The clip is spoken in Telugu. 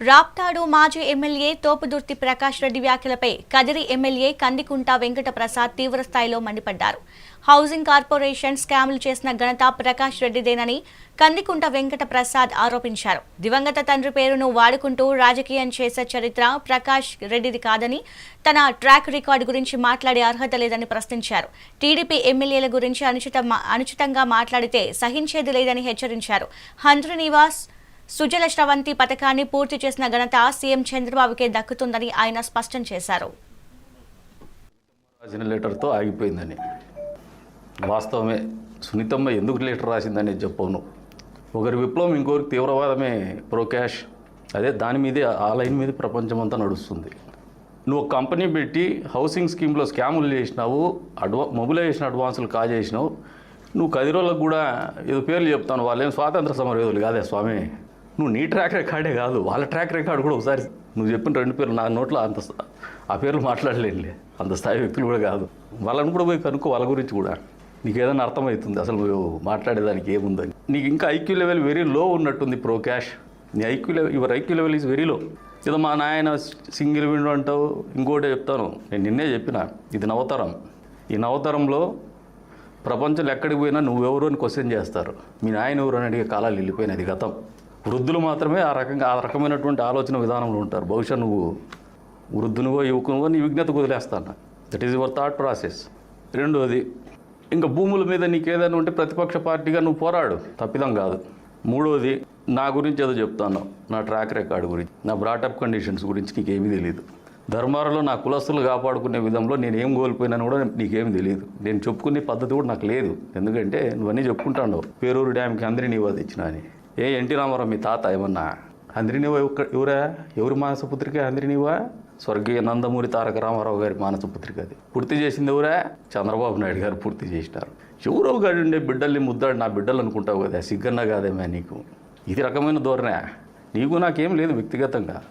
రాప్తాడు మాజీ ఎమ్మెల్యే తోపుదుర్తి ప్రకాష్ రెడ్డి వ్యాఖ్యలపై కదిరి ఎమ్మెల్యే కందికుంట వెంకట ప్రసాద్ తీవ్రస్థాయిలో మండిపడ్డారు. హౌసింగ్ కార్పొరేషన్ స్కామ్లు చేసిన ఘనత ప్రకాష్ రెడ్డిదేనని కందికుంట వెంకట ప్రసాద్ ఆరోపించారు. దివంగత తండ్రి పేరును వాడుకుంటూ రాజకీయం చేసే చరిత్ర ప్రకాష్ రెడ్డిది కాదని తన ట్రాక్ రికార్డు గురించి మాట్లాడే అర్హత లేదని ప్రశ్నించారు. టీడీపీ ఎమ్మెల్యేల గురించి అనుచిత అనుచితంగా మాట్లాడితే సహించేది లేదని హెచ్చరించారు. హంద్రనివాస్ నివాస్ సుజల శ్రవంతి పథకాన్ని పూర్తి చేసిన ఘనత సీఎం చంద్రబాబుకే దక్కుతుందని ఆయన స్పష్టం చేశారు. జనరేటర్తో ఆగిపోయిందని. వాస్తవమే సునీతమ్మ ఎందుకు లెటర్ రాసిందని చెప్పను ఒకరి విప్లవం ఇంకొకరికి తీవ్రవాదమే ప్రోకాష్. అదే దాని మీదే ఆ లైన్ మీద ప్రపంచం అంతా నడుస్తుంది. నువ్వు కంపెనీ పెట్టి హౌసింగ్ స్కీమ్లో స్కాములు చేసినావు అడ్వా మొబిలైజేషన్ అడ్వాన్సులు కాజేసినావు. నువ్వు కది రోజులకు కూడా ఏదో పేర్లు చెప్తాను వాళ్ళేం స్వాతంత్ర సమరయోధులు కాదే స్వామి. నువ్వు నీ ట్రాక్ రికార్డే కాదు వాళ్ళ ట్రాక్ రికార్డు కూడా ఒకసారి నువ్వు చెప్పిన రెండు పేర్లు నా నోట్లో అంత ఆ పేర్లు మాట్లాడలేనులే. అంత స్థాయి వ్యక్తులు కూడా కాదు. వాళ్ళని కూడా పోయి కనుక్కో వాళ్ళ గురించి కూడా. నీకు ఏదైనా అర్థమవుతుంది అసలు నువ్వు మాట్లాడేదానికి ఏముందని. నీకు ఇంకా ఐక్యూ లెవెల్ వెరీ లో ఉన్నట్టుంది ప్రో క్యాష్ నీ IQ level your IQ level is very low ఏదో మా నాయన సింగిల్ విండో అంటావు ఇంకోటి చెప్తాను. నేను నిన్నే చెప్పిన ఇది నవతరం. ఈ నవతరంలో ప్రపంచంలో ఎక్కడికి పోయినా నువ్వెవరు అని క్వశ్చన్ చేస్తారు. మీ నాయన ఎవరు అని అడిగే కాలాలు వెళ్ళిపోయినది గతం. వృద్ధులు మాత్రమే ఆ రకంగా ఆ రకమైనటువంటి ఆలోచన విధానంలో ఉంటారు. బహుశా నువ్వు వృద్ధునివో యువకునివో నీ విజ్ఞతకు వదిలేస్తాను. That is your thought process రెండోది ఇంకా భూముల మీద నీకు ఏదైనా ఉంటే ప్రతిపక్ష పార్టీగా నువ్వు పోరాడు. తప్పిదం కాదు. మూడోది నా గురించి ఏదో చెప్తాను. నా ట్రాక్ రికార్డ్ గురించి నా బ్రాటప్ కండిషన్స్ గురించి నీకేమీ తెలియదు ధర్మారంలో నా కులస్తులు కాపాడుకునే విధంలో నేను ఏం కోల్పోయినాను కూడా నీకేమి తెలియదు నేను చెప్పుకునే పద్ధతి కూడా నాకు లేదు. ఎందుకంటే నువ్వన్నీ చెప్పుకుంటాను పేరూరు డ్యామ్కి అందరినీ నీవా అని. ఏ ఎన్టీ రామారావు మీ తాత ఏమన్నా? అందరినీవా ఎవరా ఎవరి? మానసపుత్రిక? అందరినీవా స్వర్గీయ నందమూరి తారక రామారావు గారి మానసపుత్రిక అది. పూర్తి చేసింది ఎవరా? చంద్రబాబు నాయుడు గారు పూర్తి చేసినారు. ఎవరో గాడు ఉండే బిడ్డల్ని ముద్దాడు నా బిడ్డలు అనుకుంటావు కదా సిగ్గన్నా కాదేమే నీకు. ఇది రకమైన ధోరణే. నీకు నాకేం లేదు వ్యక్తిగతంగా.